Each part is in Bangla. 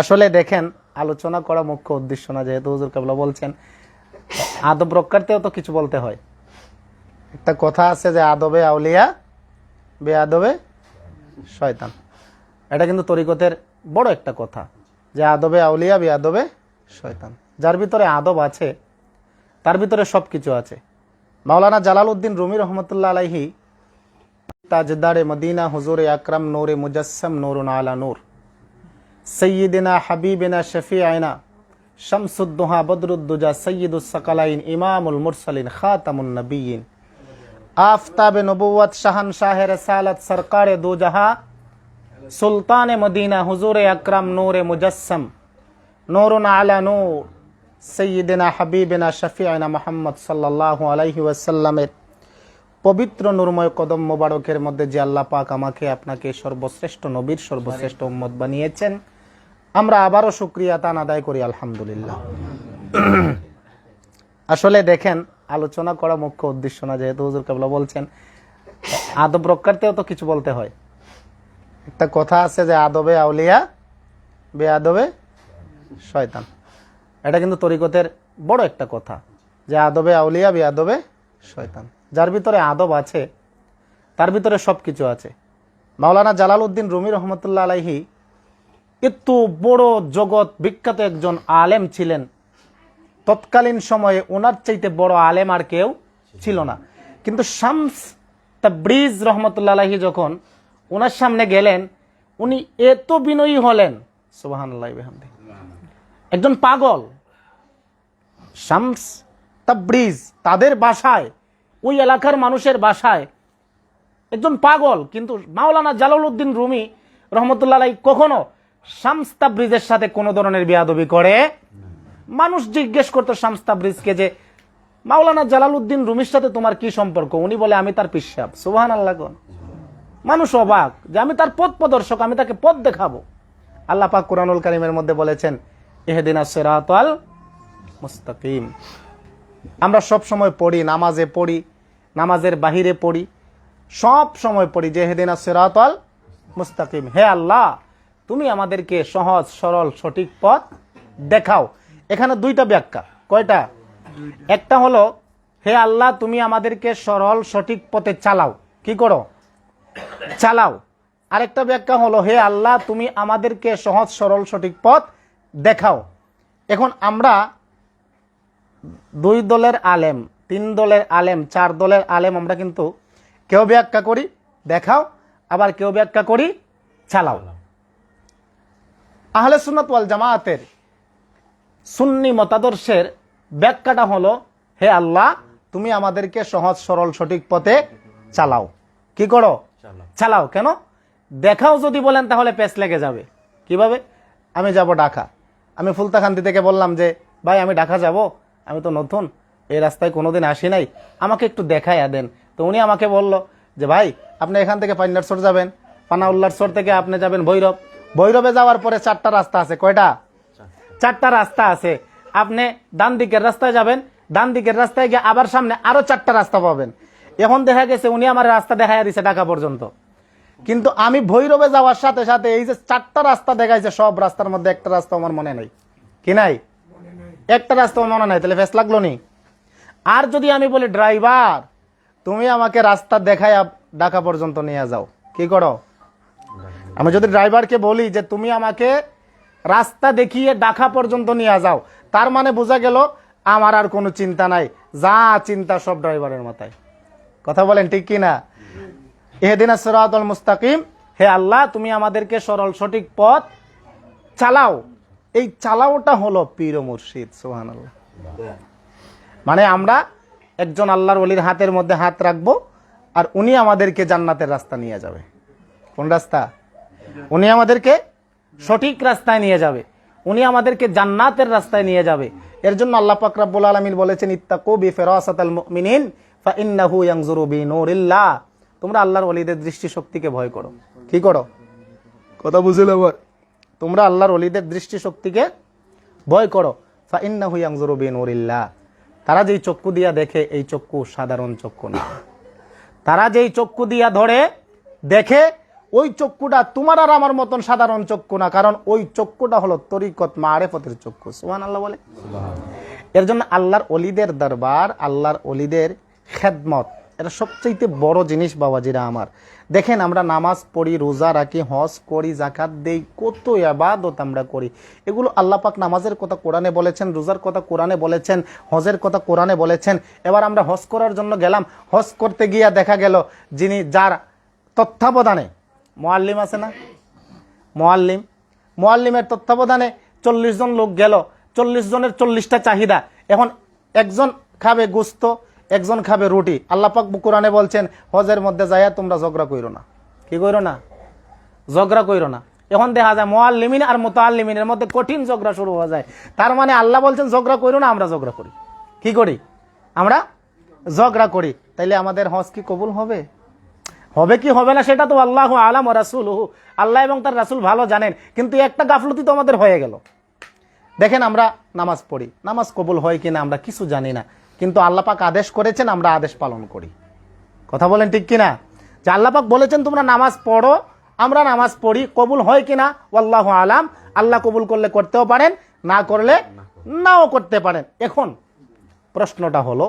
আসলে দেখেন, আলোচনা করা মুখ্য উদ্দেশ্য না, যেহেতু হুজুর কাবলা বলছেন, আদব রক্ষার্থেও তো কিছু বলতে হয়। একটা কথা আছে যে, আদবে আউলিয়া বে আদবে শয়তান। এটা কিন্তু তরিকতের বড় একটা কথা, যে আদবে আউলিয়া বে আদবে শয়তান। যার ভিতরে আদব আছে, তার ভিতরে সব কিছু আছে। মাওলানা জালাল উদ্দিন রুমি রহমতুল্লাহ আলাইহি, তাজদারে মদিনা, হুজুরে আকরাম, নূরে মুজাসম নূরুন আলা নূর। সৈয়দিনা হাবিবিনা শফিআনা শামসুদ্দোহা বদরুদ্দুজা সৈয়দুস সাকালাইন ইমামুল মুরসালিন খাতামুন নবীন আফতাব নবুয়ত শাহান শাহের রসালত সরকার দো জাহা সুলতান মদিনা হুজুর আকরাম নূরে মুজাসম নূরুন আলা নূর সৈয়দিনা হাবিবিনা শফিআনা মোহাম্মদ সাল্লাল্লাহু আলাইহি ওয়াসাল্লামের পবিত্র নুরময় কদম মোবারকের মধ্যে যে আল্লাহ পাক আমাকে আপনাকে সর্বশ্রেষ্ঠ নবীর সর্বশ্রেষ্ঠ উম্মত বানিয়েছেন। আমরা আবারও শুক্রিয়া তান আদায় করি, আলহামদুলিল্লাহ। আসলে দেখেন, আলোচনা করা মুখ্য উদ্দেশ্য না, যেহেতু হুজুর কাবলা বলছেন, আদব রক্ষার্থেও তো কিছু বলতে হয়। একটা কথা আছে যে, আদবে আউলিয়া বে আদবে শয়তান। এটা কিন্তু তরিকতের বড় একটা কথা, যে আদবে আউলিয়া বে আদবে শয়তান। যার ভিতরে আদব আছে, তার ভিতরে সব কিছু আছে। মাওলানা জালাল উদ্দিন রুমি রহমতুল্লাহ আলাইহি এত বড় জগৎ বিখ্যাত একজন আলেম ছিলেন। তৎকালীন সময়ে ওনার চাইতে বড় আলেম আর কেউ ছিল না। কিন্তু শামস তাবরিজ রহমতুল্লাহ যখন ওনার সামনে গেলেন, উনি এত বিনয়ী হলেন। সুবাহান একজন পাগল। শামস তাবরিজ তাদের বাসায়, ওই এলাকার মানুষের বাসায় একজন পাগল। কিন্তু মাওলানা জালাল উদ্দিন রুমি রহমতুল্লাহ কখনো শামস তাবরিজের সাথে কোনো ধরনের বিয়াদবি করে? মানুষ জিজ্ঞেস করতো শামস তাবরিজকে যে, মাওলানা জালালউদ্দিন রুমির সাথে তোমার কি সম্পর্ক? উনি বলে, আমি তার পিসাব। সুবাহান আল্লাহ মানুষ অবাক যে, আমি তার পথ প্রদর্শক, আমি তাকে পথ দেখাবো। আল্লাহ পাক কোরআনুল কারিমের মধ্যে বলেছেন এহেদিন সেরাতাল মুস্তাকিম। আমরা সব সময় পড়ি, নামাজে পড়ি, নামাজের বাহিরে পড়ি, সব সময় পড়ি যে হেদিনা সেরাতাল মুস্তাকিম। হে আল্লাহ তুমি আমাদেরকে সহজ, সরল, সঠিক পথ দেখাও। এখানে দুইটা ব্যাখ্যা। কয়টা? একটা হলো, হে আল্লাহ, তুমি আমাদেরকে সরল, সঠিক পথে চালাও। কি করো? চালাও। আরেকটা ব্যাখ্যা হলো, হে আল্লাহ, তুমি আমাদেরকে সহজ, সরল, সঠিক পথ দেখাও। এখন আমরা দুই দলের আলেম, তিন দলের আলেম, চার দলের আলেম আমরা কিন্তু কেউ ব্যাখ্যা করি, দেখাও। আবার কেউ ব্যাখ্যা করি, চালাও। আহলে সুন্নত ওয়াল জামায়াতের সুন্নি মতাদর্শের ব্যাখ্যাটা হলো হে আল্লাহ তুমি আমাদেরকে সহজ সরল সঠিক পথে চালাও। কি করো? চালাও। কেন? দেখাও যদি বলেন তাহলে পেস লেগে যাবে। কীভাবে? আমি যাব ঢাকা। আমি ফুলতাকান্তি থেকে বললাম যে ভাই আমি ঢাকা যাব? আমি তো নতুন। এই রাস্তায় কোনোদিন আসি নাই। আমাকে একটু দেখাইয়া দেন। তো উনি আমাকে বলল যে ভাই আপনি এখান থেকে পাইনার সর যাবেন। পানাউল্লার সর থেকে আপনি যাবেন ভৈরব। ভৈরবে যাওয়ার পরে চারটা রাস্তা আছে, কয়টা? চারটা রাস্তা আছে। আপনি ডান দিকের রাস্তায় যাবেন, ডান দিকের রাস্তায় গিয়ে আবার সামনে আরও চারটা রাস্তা পাবেন। এখন দেখা গেছে উনি আমার রাস্তা দেখাইয়া দিছে ঢাকা পর্যন্ত। কিন্তু আমি ভৈরবে যাওয়ার সাথে সাথে এই যে চারটা রাস্তা দেখাইছে, সব রাস্তার মধ্যে একটা রাস্তা আমার মনে নাই। কি নাই? একটা রাস্তা মনে নাই, তাহলে ফেস লাগল নি? আর যদি আমি বলি, ড্রাইভার, তুমি আমাকে রাস্তা দেখায় ঢাকা পর্যন্ত নিয়ে যাও। কি করো? আমি যদি ড্রাইভারকে বলি যে তুমি আমাকে রাস্তা দেখিয়ে ডাকা পর্যন্ত নিয়ে যাও, তার মানে বোঝা গেল আমার আর কোনো চিন্তা নাই। যা চিন্তা সব ড্রাইভারের মাথায়। কথা বলেন ঠিক কি না এহেদিন সরাতুল মুস্তাকিম। হে আল্লাহ, তুমি আমাদেরকে সরল সঠিক পথ চালাও। এই চালাওটা হলো পীর মুর্শিদ সোহান আল্লাহ মানে আমরা একজন আল্লাহর অলির হাতের মধ্যে হাত রাখব আর উনি আমাদেরকে জান্নাতের রাস্তা নিয়ে যাবে। কোন রাস্তা? উনি আমাদেরকে সঠিক রাস্তায় নিয়ে যাবে। উনি আমাদেরকে জান্নাতের রাস্তায় নিয়ে যাবে। এর জন্য আল্লাহ পাক রাব্বুল আলামিন বলেছেন ইত্তাকু বি ফিরাসাতাল মুমিনিন ইয়ানজুরু তোমরা আল্লাহর ওলিদের দৃষ্টি শক্তিকে ভয় করো। কি করো? কথা বুঝলে আবার তোমরা আল্লাহর ওলিদের দৃষ্টি শক্তিকে ভয় করো। ফা ইন্নাহু ইয়ানজুরু বি তারা যেই চক্ষু দিয়া দেখে এই চক্ষু সাধারণ চক্ষু না। তারা যেই চক্ষু দিয়া ধরে দেখে ওই চক্ষুটা তোমার আর আমার মতন সাধারণ চক্ষু না কারণ ওই চক্ষুটা হলো তরিকত মারেফতের চক্ষু। সুহান আল্লাহ বলে এর জন্য আল্লাহর অলিদের দরবার আল্লাহর অলিদের খেদমত এটা সবচেয়ে বড় জিনিস বাবাজিরা আমার। দেখেন আমরা নামাজ পড়ি রোজা রাখি হজ করি জাকাত দেই কত আবাদত আমরা করি। এগুলো আল্লাহ পাক নামাজের কথা কোরআনে বলেছেন রোজার কথা কোরআনে বলেছেন হজের কথা কোরআনে বলেছেন। এবার আমরা হজ করার জন্য গেলাম হজ করতে গিয়া দেখা গেল যিনি যার তত্ত্বাবধানে মোয়াল্লিম আছে না? মোয়াল্লিম। মোয়াল্লিমের তত্ত্বাবধানে চল্লিশ জন লোক গেল। চল্লিশ জনের চল্লিশটা চাহিদা। এখন একজন খাবে গুস্ত, একজন খাবে রুটি। আল্লাপাক কোরআনে বলছেন, হজের মধ্যে যাইয়া তোমরা ঝগড়া কইরো না। কি কইরো না? ঝগড়া কইরো না। এখন দেখা যায় মোয়াল্লিমিন আর মোতাল্লিমিনের মধ্যে কঠিন ঝগড়া শুরু হয়ে যায়। তার মানে আল্লাহ বলছেন, ঝগড়া কইরো না, আমরা ঝগড়া করি। কি করি? আমরা ঝগড়া করি। তাইলে আমাদের হজ কি কবুল হবে? হবে কি হবে না সেটা তো আল্লাহ আলাম রাসুল হু আল্লাহ এবং তার রাসুল ভালো জানেন, কিন্তু একটা গাফলতি তো আমাদের হয়ে গেল। দেখেন আমরা নামাজ পড়ি, নামাজ কবুল হয় কিনা আমরা কিছু জানি না, কিন্তু আল্লাপাক আদেশ করেছেন আমরা আদেশ পালন করি। কথা বলেন ঠিক কিনা? যে আল্লাপাক বলেছেন, তোমরা নামাজ পড়ো, আমরা নামাজ পড়ি, কবুল হয় কিনা? আল্লাহ আলাম। আল্লাহ কবুল করলে করতেও পারেন, না করলে নাও করতে পারেন। এখন প্রশ্নটা হলো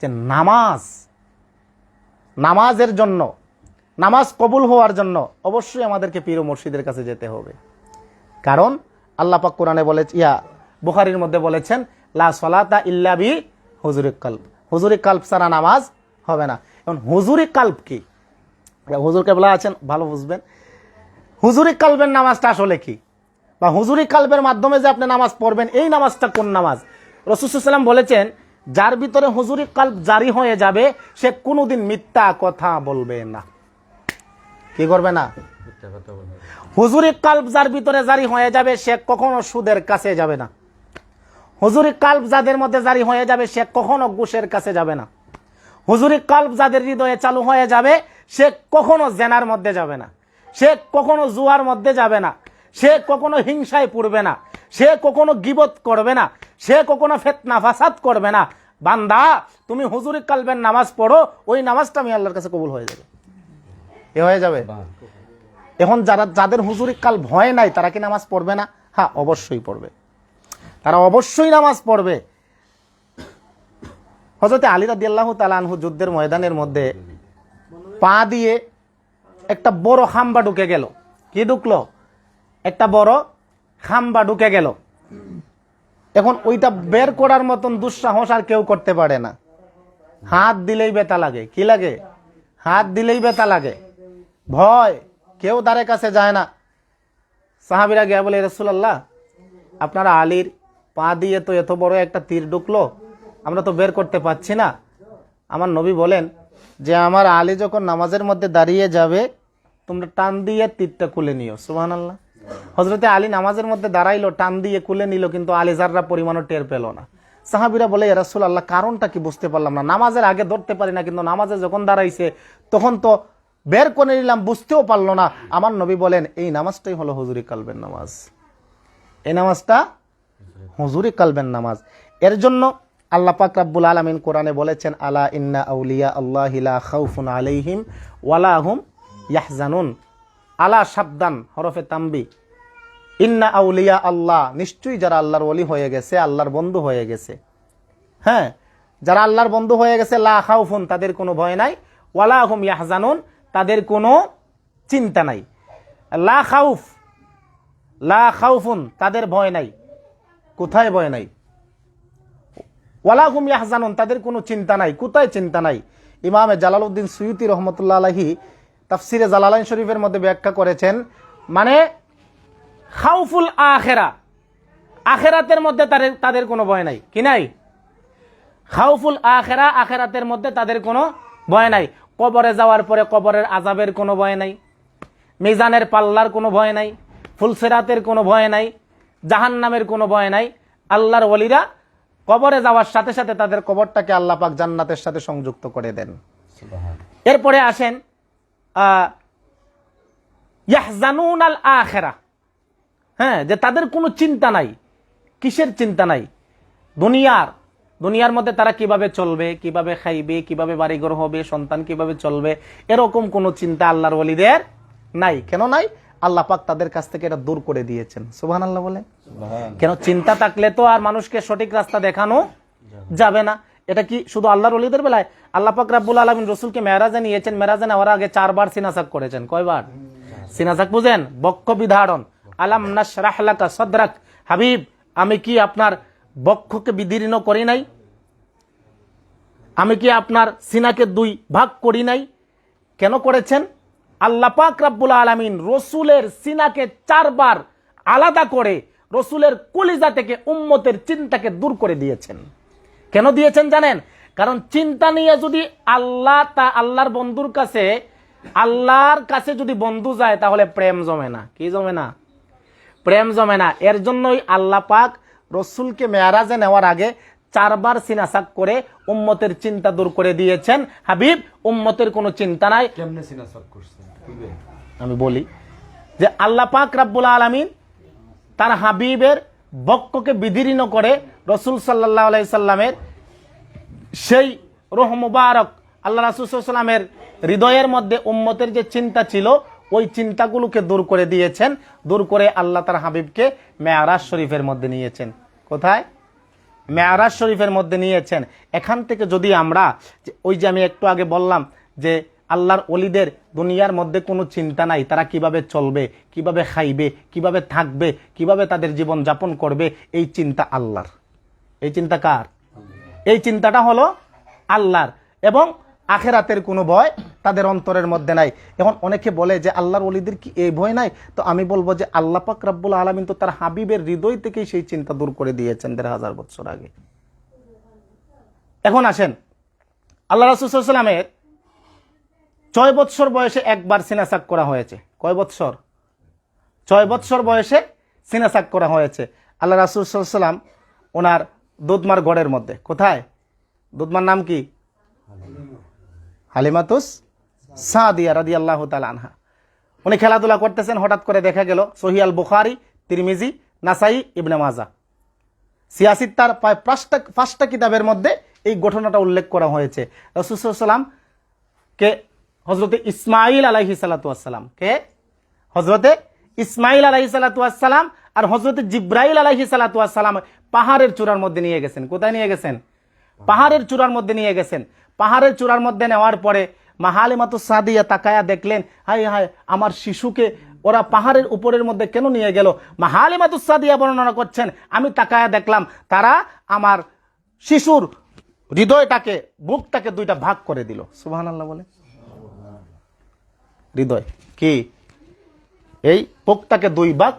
যে নামাজ নামাজের জন্য, নামাজ কবুল হওয়ার জন্য অবশ্যই আমাদেরকে পীর মুর্শিদের কাছে যেতে হবে। কারণ আল্লাহ পাক কোরআনে বলে ইয়া বুখারির মধ্যে বলেছেন, লা সলাতা ইল্লা বি হুজুরি কাল্প হুজুরি কাল্প ছাড়া নামাজ হবে না। এখন হুজুরি কাল্প কি? হুজুর কেবলা আছেন, ভালো বুঝবেন। হুজুরি কাল্পের নামাজটা আসলে কি? বা হুজুরি কাল্পের মাধ্যমে যে আপনি নামাজ পড়বেন, এই নামাজটা কোন নামাজ? রসুসাল্লাম বলেছেন যার ভিতরে হুজুরি কাল্প জারি হয়ে যাবে সে কোনোদিন মিথ্যা কথা বলবে না। কি করবে না? হুজুরি কাল্প যার ভিতরে জারি হয়ে যাবে সে কখনো সুদের কাছে যাবে না। হুজুরি কাল্প যাদের মধ্যে জারি হয়ে যাবে সে কখনো ঘুষের কাছে যাবে না। হুজুরি কাল্প যাদের হৃদয়ে চালু হয়ে যাবে সে কখনো জেনার মধ্যে যাবে না। সে কখনো জুয়ার মধ্যে যাবে না। সে কখনো হিংসায় পড়বে না। সে কখনো গিবত করবে না। সে কখনো ফেতনা ফাসাদ করবে না। বান্দা, তুমি হুজুরি কালবের নামাজ পড়ো, ওই নামাজটা আমি আল্লাহর কাছে কবুল হয়ে যাবে। এ হয়ে যাবে? এখন যারা, যাদের হুজুরি কাল ভয় নাই, তারা কি নামাজ পড়বে না? হ্যাঁ অবশ্যই পড়বে। তারা অবশ্যই নামাজ পড়বে। হজরতে আলী রাদি আল্লাহ তালানহু যুদ্ধের ময়দানের মধ্যে পা দিয়ে একটা বড় খাম্বা ঢুকে গেল। কি ঢুকলো? একটা বড় খাম্বা ঢুকে গেল। এখন ওইটা বের করার মতন দুঃসাহস আর কেউ করতে পারে না। হাত দিলেই বেতা লাগে। কি লাগে? হাত দিলেই বেতা লাগে। ভয়। কেউ দ্বারে কাছে যায় না। সাহাবিরা গিয়া বলে রসুল্লাহ আপনারা আলীর পা দিয়ে তো এত বড় একটা তীর ঢুকলো। আমরা তো বের করতে পারছি না। আমার নবী বলেন যে, আমার আলী যখন নামাজের মধ্যে দাঁড়িয়ে যাবে, তোমরা টান দিয়ে তীরটা খুলে নিও। সুহান আল্লাহ হজরতে আলী নামাজের মধ্যে দাঁড়াইলো, টান দিয়ে খুলে নিল, কিন্তু আলী যাররা পরিমাণও টের পেল না। সাহাবিরা বলে রাসুল আল্লাহ কারণটা কি বুঝতে পারলাম না। নামাজের আগে ধরতে পারি না, কিন্তু নামাজে যখন দাঁড়াইছে, তখন তো বের করে নিলাম, বুঝতেও পারল না। আমার নবী বলেন, এই নামাজটাই হলো হুজুরি কালবেন নামাজ। এই নামাজটা হুজুরি কালবেন নামাজ। এর জন্য আল্লাহ পাক রাব্বুল আলামিন কোরআনে বলেছেন, আলা ইন্না আউলিয়া আল্লাহ আলাইহিম ওয়ালা হুম ইয়াহজানুন। আলা সাবদান হরফে তাম্বি। ইন্না আউলিয়া আল্লাহ, নিশ্চয়ই যারা আল্লাহর ওলি হয়ে গেছে, আল্লাহর বন্ধু হয়ে গেছে। হ্যাঁ যারা আল্লাহর বন্ধু হয়ে গেছে, লা খাউফুন, তাদের কোনো ভয় নাই। ওয়ালা হুম ইয়াহজানুন, তাদের কোনো চিন্তা নাই। লা খাউফ, লা খাউফুন, তাদের ভয় নাই। কোথায় ভয় নাই? ওয়ালাহুম ইয়াহজানুন, তাদের কোনো চিন্তা নাই। কোথায় চিন্তা নাই? ইমামে জালালউদ্দিন সুয়ুতি রহমতুল্লাহ আলাহি তাফসিরে জালালাইন শরীফের মধ্যে ব্যাখ্যা করেছেন মানে খাউফুল আখেরা। আখেরাতের মধ্যে তাদের তাদের কোনো ভয় নাই। কি নাই? খাউফুল আখেরা আখেরাতের মধ্যে তাদের কোনো ভয় নাই। কবরে যাওয়ার পরে কবরের আজাবের কোনো ভয় নাই। মিজানের পাল্লার কোনো ভয় নাই। ফুলসেরাতের কোনো ভয় নাই। জাহান্নামের কোনো ভয় নাই। আল্লাহর ওলিরা কবরে যাওয়ার সাথে সাথে তাদের কবরটাকে আল্লাহ পাক জান্নাতের সাথে সংযুক্ত করে দেন। এরপরে আসেন ইয়াহজানুন আল আখেরা। হ্যাঁ যে তাদের কোনো চিন্তা নাই কিসের চিন্তা নাই? দুনিয়ার দুনিয়ার মধ্যে তারা কীভাবে চলবে কীভাবে খাইবে কীভাবে বাড়িঘর হবে সন্তান কীভাবে চলবে এরকম কোনো চিন্তা আল্লাহর ওলিদের নাই। কেন নাই? আল্লাহ পাক তাদের কাছ থেকে এটা দূর করে দিয়েছেন। সুবহান আল্লাহ বলে কেন চিন্তা থাকলে তো আর মানুষকে সঠিক রাস্তা দেখানো যাবে না। এটা কি শুধু আল্লাহর অলিদের বেলায়? আল্লাহ পাক রাব্বুল আলমিন রসুলকে মেরাজে নিয়েছেন, মেরাজে নেওয়ার আগে চারবার সিনাসাক করেছেন। কয়বার? সিনাসাক বুঝেন? বক্ষ বিধারণ। আলাম নাশরাহ লাকা সদরাক। হাবিব, আমি কি আপনার বক্ষকে বিদীর্ণ করি নাই? আমি কি আপনার সিনাকে দুই ভাগ করি নাই? কেন করেছেন? আল্লাহ পাক রাব্বুল আলামিন রসুলের সিনাকে চারবার আলাদা করে রসুলের কলিজা থেকে উম্মতের চিন্তাকে দূর করে দিয়েছেন। কেন দিয়েছেন জানেন? কারণ চিন্তা নিয়ে যদি আল্লাহ তা আল্লাহর বন্ধুর কাছে আল্লাহর কাছে যদি বন্ধু যায় তাহলে প্রেম জমে না। কি জমে না? প্রেম জমে না। এর জন্যই আল্লাহ পাক রসুলকে মেয়ারাজে নেওয়ার আগে চারবার সিনাসাক করে উম্মতের চিন্তা দূর করে দিয়েছেন। হাবিব উম্মতের কোনো চিন্তা নাই। কেমনে সিনাসাক করছেন? আমি বলি যে আল্লাহ পাক রাব্বুল আলমিন তার হাবিবের বক্ষকে বিদীর্ণ করে রসুল সাল্লাহ আলাইসাল্লামের সেই রোহ মুবারক আল্লাহ রাসুসাল্লামের হৃদয়ের মধ্যে উম্মতের যে চিন্তা ছিল, ওই চিন্তাগুলোকে দূর করে দিয়েছেন, দূর করে আল্লাহ তার হাবিবকে মেয়ারাজ শরীফের মধ্যে নিয়েছেন। কোথায়? মেয়ারাজ শরীফের মধ্যে নিয়েছেন। এখান থেকে যদি আমরা ওই যে আমি একটু আগে বললাম যে আল্লাহর অলিদের দুনিয়ার মধ্যে কোনো চিন্তা নাই, তারা কীভাবে চলবে, কীভাবে খাইবে, কীভাবে থাকবে, কীভাবে তাদের জীবন যাপন করবে, এই চিন্তা আল্লাহর। এই চিন্তা কার? এই চিন্তাটা হলো আল্লাহর। এবং আখেরাতের কোনো ভয় তাদের অন্তরের মধ্যে নাই। এখন অনেকে বলে যে আল্লাহর অলিদের কি এই ভয় নাই? তো আমি বলব যে আল্লাহ পাক রাব্বুল আলমিন তো তার হাবিবের হৃদয় থেকেই সেই চিন্তা দূর করে দিয়েছেন দেড় হাজার বছর আগে। এখন আসেন। আল্লাহ রাসুসাল্লামের ছয় বৎসর বয়সে একবার সিনাসাক করা হয়েছে। কয় বৎসর? ছয় বৎসর বয়সে সিনাসাক করা হয়েছে। আল্লাহ রাসুসাল্লাম ওনার দুধমার গড়ের মধ্যে। কোথায়? দুধমার নাম কি? হালিমাতুস সাদিয়া রাদি আল্লাহ আনহা। উনি খেলাধুলা করতেছেন, হঠাৎ করে দেখা গেল সহিয়াল বুখারি, তিরমিজি, নাসাই, ইবনে মাজা। সিয়াসিদ তার প্রায় পাঁচটা পাঁচটা কিতাবের মধ্যে এই ঘটনাটা উল্লেখ করা হয়েছে। রসুসাল্লাম কে? হজরতে ইসমাইল আলাহি সালাতাম কে? হজরতে ইসমাইল আলাহি সালাতাম আর হজরতে জিব্রাইল আলাহি সালাতাম পাহাড়ের চূড়ার মধ্যে নিয়ে গেছেন। কোথায় নিয়ে গেছেন? পাহাড়ের চূড়ার মধ্যে নিয়ে গেছেন। পাহাড়ের চূড়ার মধ্যে নেওয়ার পরে মাহালিমাতু সাদিয়া তাকায়া দেখলেন হাই হাই আমার শিশুকে ওরা পাহাড়ের উপরের মধ্যে কেন নিয়ে গেল? মাহালিমাতু সাদিয়া বর্ণনা করছেন, আমি তাকায়া দেখলাম, তারা আমার শিশুর হৃদয়টাকে, বুকটাকে দুইটা ভাগ করে দিল। সুবহান আল্লাহ বলে। হৃদয় কি? এই বুকটাকে দুই ভাগ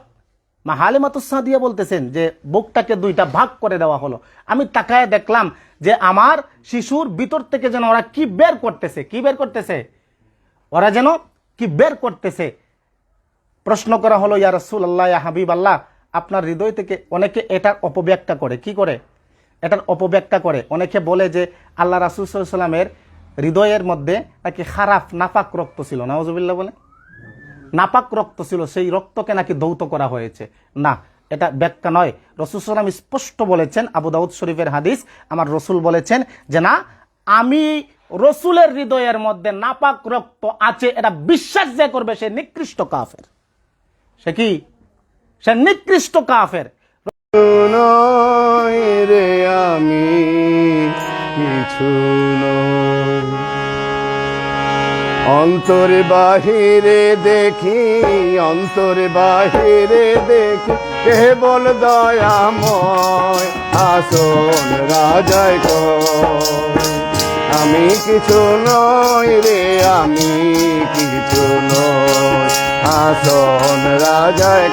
মা হালিমাতুসা দিয়ে বলতেছেন যে, বুকটাকে দুইটা ভাগ করে দেওয়া হলো। আমি তাকায় দেখলাম যে, আমার শিশুর ভিতর থেকে যেন ওরা কি বের করতেছে, কি বের করতেছে? ওরা যেন কি বের করতেছে? প্রশ্ন করা হলো, ইয়া রসুল আল্লাহ ইয়া হাবিব আল্লাহ আপনার হৃদয় থেকে অনেকে এটার অপব্যাখ্যা করে। কি করে? এটার অপব্যাখ্যা করে। অনেকে বলে যে, আল্লাহ রাসুল সাল্লামের হৃদয়ের মধ্যে নাকি খারাপ নাপাক রক্ত ছিল। নওয়াজবিল্লা বলে নাপাক রক্ত ছিল, সেই রক্তকে নাকি দৌত করা হয়েছে। না, এটা ব্যাখ্যা নয়। রসুল সাল্লাম স্পষ্ট বলেছেন, আবু দাউদ শরীফের হাদিস, আমার রসুল বলেছেন যে, না, আমি রসুলের হৃদয়ের মধ্যে নাপাক রক্ত আছে, এটা বিশ্বাস যে করবে সে নিকৃষ্ট কাফের। সে কি? সে নিকৃষ্ট কাফের। রে আমি, কিছু অন্তর বাহিরে দেখি, অন্তর বাহিরে দেখি কেবল দয়াময় আসন রাজায় আমি কিছু নই রে, আমি কিছু নই আসন রাজায়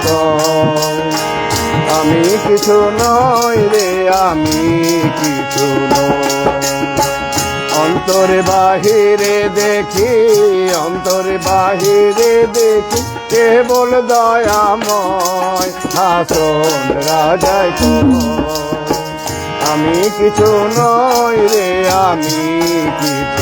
আমি কিছু নই রে, আমি কিছু নই। অন্তরে বাহিরে দেখি, অন্তর বাহিরে দেখি, কেবল দয়াময় হাসন রাজায় আমি কিছু নয় রে, আমি কিছু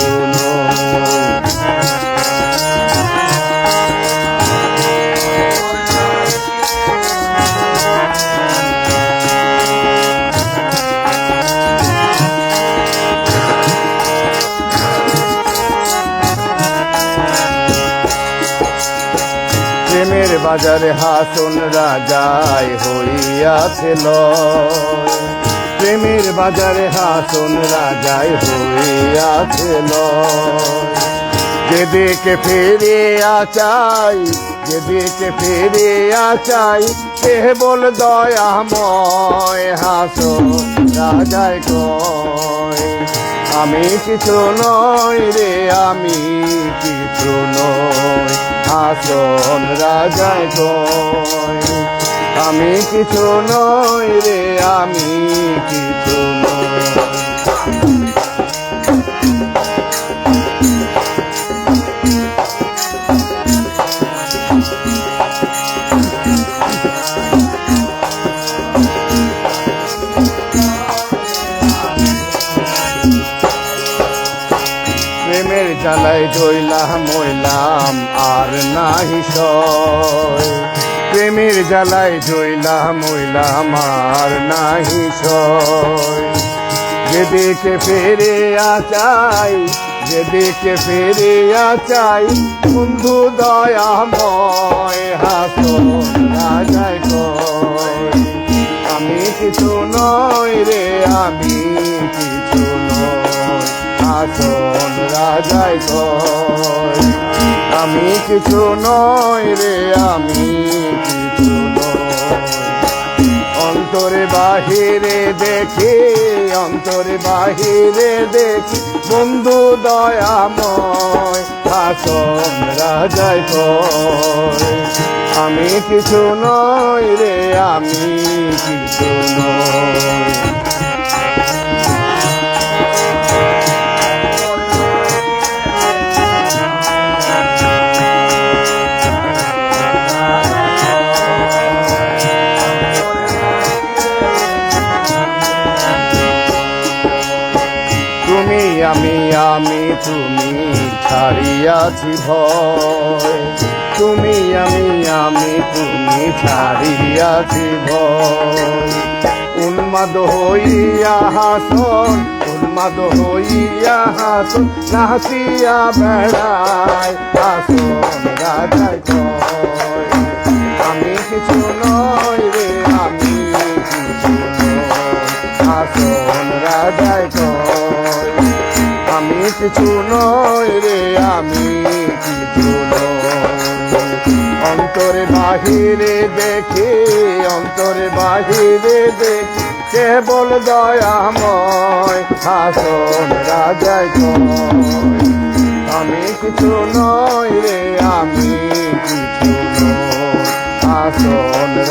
বাজারে হাসন রাজায় হইয়াছে প্রেমের বাজারে হাসন রাজায় হইয়াছে লয়। যেদিকে ফিরে চাই, যেদিকে ফিরে চাই কেবল দয়াময় হাসো, রাজায় কয়, আমি কিছু নই রে, আমি কিছু নয় হাসন রাজায় কয়, আমি কিছু নই রে, আমি কিছু নই জ্বালায় জইলাম মইলাম, আর নাহি সয় প্রেমের জ্বালায় জইলাম মইলাম, আর নাহি সয় যেদিকে ফেরে চাই যেদিকে ফেরে চাই বন্ধু দয়াময় হাসন রাজায় কয় আমি কিছু নই রে, আমি নই রাজায় কয় আমি কিছু নই রে, আমি কিছু অন্তরে বাহিরে দেখি, অন্তরে বাহিরে দেখি বন্ধু দয়াময় আসন কয় আমি কিছু নই রে, আমি কিছু নই। ছাড়িয়াছি ভয় তুমি আমি আমি তুমি ছাড়িয়াছি ভয় উন্মাদ হইয়া হাসন, উন্মাদ হইয়া হাসন, নাচিয়া বেড়ায় হাসন রাজায় আমি কিছু নই রে, আমি কিছু আসন রাজায় আমি কিছু নই রে, আমি কিছু অন্তরে বাহিরে দেখি অন্তরে বাহিরে দেখি, কেবল দয়াময় আসন রাজায় কয়। আমি কিছু নই রে, আমি কিছু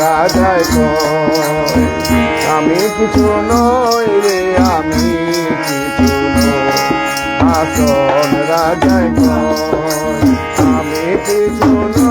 রাজায় কয়। আমি কিছু নই রে, আমি আসন রাজায় আমি কিছু